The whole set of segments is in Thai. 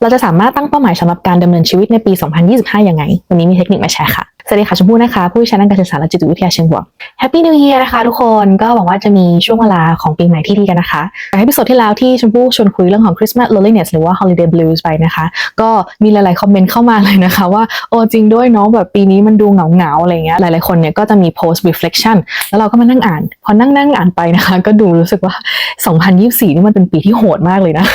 เราจะสามารถตั้งเป้าหมายสำหรับการดำเนินชีวิตในปี 2025 ยังไง วันนี้มีเทคนิคมาแชร์ค่ะ สวัสดีค่ะชมพู่นะคะ ผู้ชี่ยวชาญการสื่อสาและจิตวิทยาเชิงบวก Happy New Year นะคะทุกคน ก็หวังว่าจะมีช่วงเวลาของปีใหม่ที่ดีกันนะคะจากที่พิโซดที่แล้วที่ชมพู่ชวนคุยเรื่องของ Christmas loneliness หรือว่า Holiday Blues ไปนะคะ ก็มีหลาย ๆ คอมเมนต์เข้ามาเลยนะคะว่า โอ้จริงด้วยเนาะแบบปีนี้มันดูเหงา ๆ อะไรเงี้ย หลาย ๆ คนเนี่ยก็จะมี post reflection แล้วเราก็มานั่งอ่าน พอนั่งนั่งอ่านไปนะคะ ก็ดูรู้สึกว่า 2024 นี่มันเป็นปีที่โหดมากเลยนะ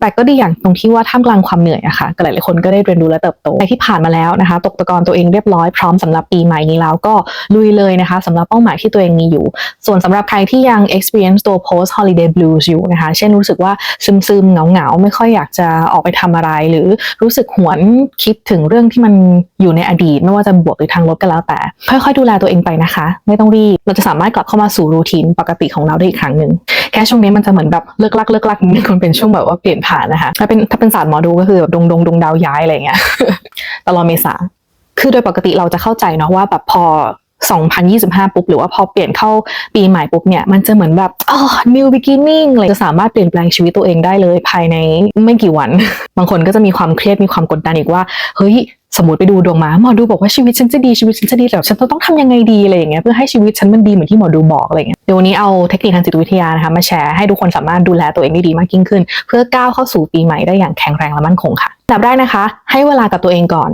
แต่ก็ดีอย่างตรงที่ว่าท่ามกลางความเหนื่อยอะค่ะก็หลายๆคนก็ได้เรียนรู้และเติบโตในที่ผ่านมาแล้วนะคะ ตกตะกอนตัวเองเรียบร้อยพร้อมสำหรับปีใหม่นี้แล้วก็ลุยเลยนะคะสำหรับเป้าหมายที่ตัวเองมีอยู่ ส่วนสำหรับใครที่ยัง experience ตัว post holiday blues อยู่นะคะ เช่นรู้สึกว่าซึมๆเหงาๆไม่ค่อยอยากจะออกไปทำอะไร หรือรู้สึกหวนคิดถึงเรื่องที่มันอยู่ในอดีต ไม่ว่าจะบวกหรือทางลบก็แล้วแต่ ค่อยๆ ดูแลตัวเองไปนะคะ ไม่ต้องรีบเราจะสามารถกลับเข้ามาสู่รูทีนปกติของเราได้อีกครั้งหนึ่งแค่ช่วงนี้มันจะเหมือนแบบเลิกลักเลิกลักมันเป็นช่วงแบบว่าเปลี่ยนผานนะคะ ถ้าเป็นถ้าเป็นศาสตร์หมอดูก็คือแบบดวงดวงดวงดาวย้ายอะไรเงี้ยตลอดเมษาคือโดยปกติเราจะเข้าใจเนาะว่าแบบพอ 2025 ปุ๊บ หรือว่าพอเปลี่ยนเข้าปีใหม่ปุ๊บเนี่ย มันจะเหมือนแบบอ๋อ new beginning เลยจะสามารถเปลี่ยนแปลงชีวิตตัวเองได้เลยภายในไม่กี่วัน บางคนก็จะมีความเครียดมีความกดดันอีกว่า เฮ้ยสมมติไปดูดวงมาหมอดูบอกว่าชีวิตฉันจะดีชีวิตฉันจะดีแต่ฉันต้องทำยังไงดีอะไรอย่างเงี้ยเพื่อให้ชีวิตฉันมันดีเหมือนที่หมอดูบอกอะไรเงี้ยเดี๋ยววันนี้เอาเทคนิคทางจิตวิทยานะคะมาแชร์ให้ทุกคนสามารถดูแลตัวเองได้ดีมากยิ่งขึ้น เพื่อก้าวเข้าสู่ปีใหม่ได้อย่างแข็งแรงและมั่นคงค่ะอันดับแรกนะคะ ให้เวลากับตัวเองก่อน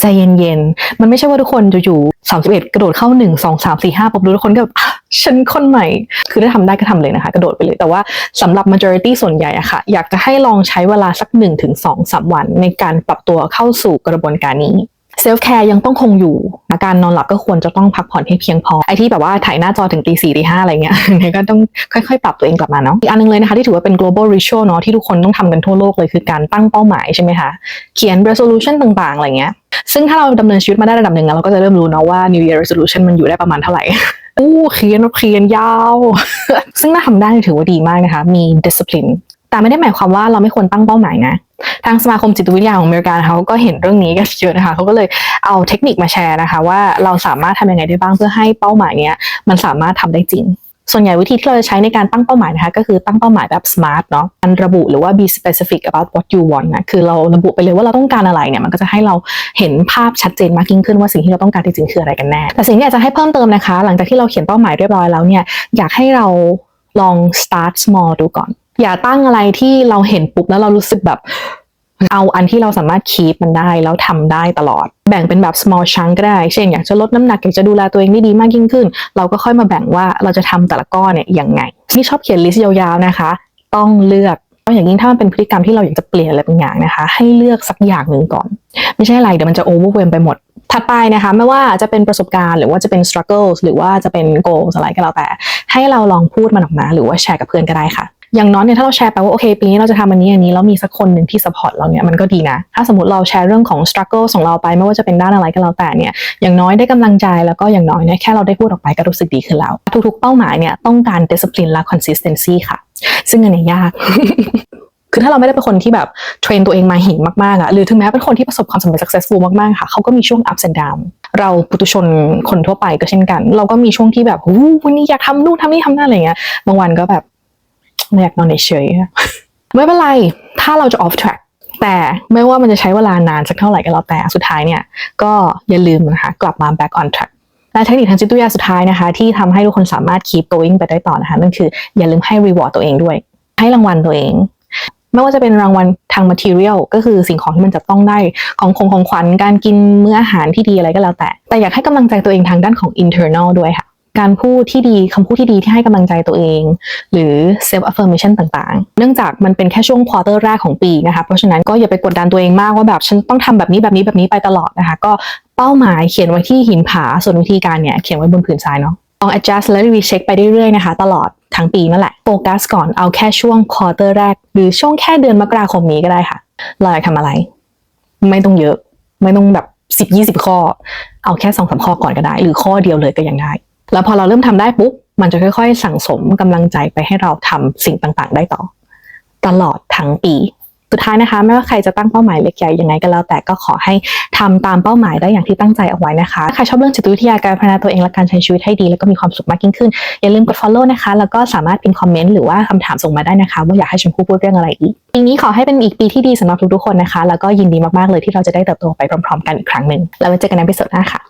ใจเย็นๆ มันไม่ใช่ว่าทุกคนอยู่ๆสามสิบเอ็ดกระโดดเข้าหนึ่งสองสามสี่ห้าปุ๊บทุกคนก็แบบฉันคนใหม่ คือถ้าทำได้ก็ทำเลยนะคะ กระโดดไปเลย แต่ว่าสำหรับ majority ส่วนใหญ่อะค่ะ อยากจะให้ลองใช้เวลาสักหนึ่งถึงสองสามวันในการปรับตัวเข้าสู่กระบวนการนี้ เซลฟ์แคร์ยังต้องคงอยู่อาการนอนหลับก็ควรจะต้องพักผ่อนให้เพียงพอ ไอที่แบบว่าถ่ายหน้าจอถึงตีสี่ตีห้าอะไรเงี้ยเนี่ยก็ต้องค่อยๆ ปรับตัวเองกลับมาเนาะ อีกอันนึงเลยนะคะที่ถือว่าเป็น global ritual เนาะที่ทุกคนต้องทำกันทั่วโลกเลยคือการตั้งเป้าหมายใช่ไหมคะ เขียน resolution ต่างๆ อะไรเงี้ย ซึ่งถ้าเราดำเนินชีวิตมาได้ระดับหนึ่งแล้วเราก็จะเริ่มรู้เนาะว่า New Year resolution มันอยู่ได้ประมาณเท่าไหร่อู้เขียนเขียนยาว ซึ่งถ้าทำได้ถือว่าดีมากนะคะ มี discipline แต่ไม่ได้หมายความว่าเราไม่ควรตั้งเป้าหมายนะ ทางสมาคมจิตวิทยาของอเมริกาเขาก็เห็นเรื่องนี้กันเยอะนะคะเขาก็เลยเอาเทคนิคมาแชร์นะคะ ว่าเราสามารถทำยังไงได้บ้างเพื่อให้เป้าหมายเนี้ยมันสามารถทำได้จริงส่วนใหญ่วิธีที่เราจะใช้ในการตั้งเป้าหมายนะคะก็คือตั้งเป้าหมายแบบ smart เนาะอันระบุหรือว่า be specific about what you want นะคือเราระบุไปเลยว่าเราต้องการอะไรเนี่ยมันก็จะให้เราเห็นภาพชัดเจนมากยิ่งขึ้นว่าสิ่งที่เราต้องการจริงๆคืออะไรกันแน่แต่สิ่งที่อยากจะให้เพิ่มเติมนะคะ หลังจากที่เราเขียนเป้าหมายเรียบร้อยแล้วเนี่ยอยากให้เราลอง start small ดูก่อน อย่าตั้งอะไรที่เราเห็นปุ๊บแล้วเรารู้สึกแบบ เอาอันที่เราสามารถคีปมันได้แล้วทำได้ตลอด แบ่งเป็นแบบ small chunk ก็ได้ เช่น อยากจะลดน้ำหนักอยากจะดูแลตัวเองได้ดีมากยิ่งขึ้น เราก็ค่อยมาแบ่งว่าเราจะทำแต่ละก้อนเนี่ยยังไง นี่ชอบเขียนลิสต์ยาวๆนะคะ ต้องเลือกเพราอย่างยิ่งถ้ามันเป็นพฤติกรรมที่เราอยากจะเปลี่ยนอะไรบางอย่างนะคะ ให้เลือกสักอย่างหนึ่งก่อน ไม่ใช่อะไรเดี๋ยวมันจะ overwhelm ไปหมดถัดไปนะคะไม่ว่าจะเป็นประสบการณ์หรือว่าจะเป็น struggles หรือว่าจะเป็น goals อะไรก็แล้วแต่ ให้เราลองพูดมันออกมา หรือว่าแชร์กับเพื่อนก็ได้ค่ะ อย่างน้อยเนี่ยถ้าเราแชร์ไปว่าโอเคปีนี้เราจะทำอันนี้อันนี้แล้วมีสักคนหนึ่งที่ support เราเนี่ยมันก็ดีนะ ถ้าสมมติเราแชร์เรื่องของ struggle ของเราไปไม่ว่าจะเป็นด้านอะไรก็แล้วแต่เนี่ยอย่างน้อยได้กำลังใจแล้วก็อย่างน้อยเนี่ยแค่เราได้พูดออกไปก็รู้สึกดีขึ้นแล้ว ทุกๆเป้าหมายเนี่ยต้องการ discipline และ consistency ค่ะ ซึ่งอันเนี้ยยากคือถ้าเราไม่ได้เป็นคนที่แบบเทรนตัวเองมาหินมากๆอะหรือถึงแม้เป็นคนที่ประสบความสำเร็จ successful มากๆค่ะเขาก็มีช่วง ups and down เราปุถุชนคนทั่วไปก็เช่นกัน เราก็มีช่วงที่แบบวันนี้อยากทำนู่นทำนี่ทำนั่นอะไรเงี้ยบางวันก็แบบ อยากนอนเฉยๆไม่เป็นไร ถ้าเราจะ off track แต่ไม่ว่ามันจะใช้เวลานานสักเท่าไหร่ก็แล้วแต่สุดท้ายเนี่ย ก็อย่าลืมนะคะกลับมา back on track และเทคนิคทางจิตวิทยาสุดท้ายนะคะ ที่ทำให้ทุกคนสามารถ keep going ไปได้ต่อนะคะนั่นคืออย่าลืมให้ reward ตัวเองด้วย ให้รางวัลตัวเองไม่ว่าจะเป็นรางวัลทาง material ก็คือสิ่งของที่มันจะต้องได้ของคงของขวัญการกินมื้ออาหารที่ดีอะไรก็แล้วแต่ แต่อยากให้กำลังใจตัวเองทางด้านของ internal ด้วยค่ะ การพูดที่ดีคำพูดที่ดีที่ให้กำลังใจตัวเอง หรือ self affirmation ต่างๆ เนื่องจากมันเป็นแค่ช่วงควอเตอร์แรกของปีนะคะ เพราะฉะนั้นก็อย่าไปกดดันตัวเองมากว่าแบบฉันต้องทำแบบนี้แบบนี้แบบนี้ไปตลอดนะคะ ก็เป้าหมายเขียนไว้ที่หินผา ส่วนวิธีการเนี่ยเขียนไว้บนผืนทรายเนาะลอง adjust และ recheck ไปเรื่อยๆนะคะ ตลอดทั้งปีนั่นแหละโฟกัสก่อนเอาแค่ช่วงควอเตอร์แรก หรือช่วงแค่เดือนมกราคมนี้ก็ได้ค่ะเราอยากทำอะไร ไม่ต้องเยอะ ไม่ต้องแบบสิบยี่สิบข้อ เอาแค่สองสามข้อก่อนก็ได้ หรือข้อเดียวเลยก็ยังได้ แล้วพอเราเริ่มทำได้ปุ๊บมันจะค่อย ๆ สั่งสมกำลังใจไปให้เราทำสิ่งต่างๆ ได้ต่อ ตลอดทั้งปี สุดท้ายนะคะ ไม่ว่าใครจะตั้งเป้าหมายเล็กใหญ่ยังไงก็แล้วแต่ก็ขอให้ทำตามเป้าหมายได้อย่างที่ตั้งใจเอาไว้นะคะใครชอบเรื่องจิตวิทยาการพัฒนาตัวเองและการใช้ชีวิตให้ดีแล้วก็มีความสุขมากยิ่งขึ้น อย่าลืมกด follow นะคะ แล้วก็สามารถพิมพ์คอมเมนต์หรือว่าคำถามส่งมาได้นะคะ ว่าอยากให้ชมพู่พูดเรื่องอะไรอีกปีนี้ขอให้เป็นอีกปีที่ดีสำหรับทุกๆคนนะคะ แล้วก็ยินดีมากๆเลยที่เราจะได้เติบโตไปพร้อม ๆ กันอีกครั้งหนึ่งแล้วไว้เจอกันในพิโซดหน้าค่ะ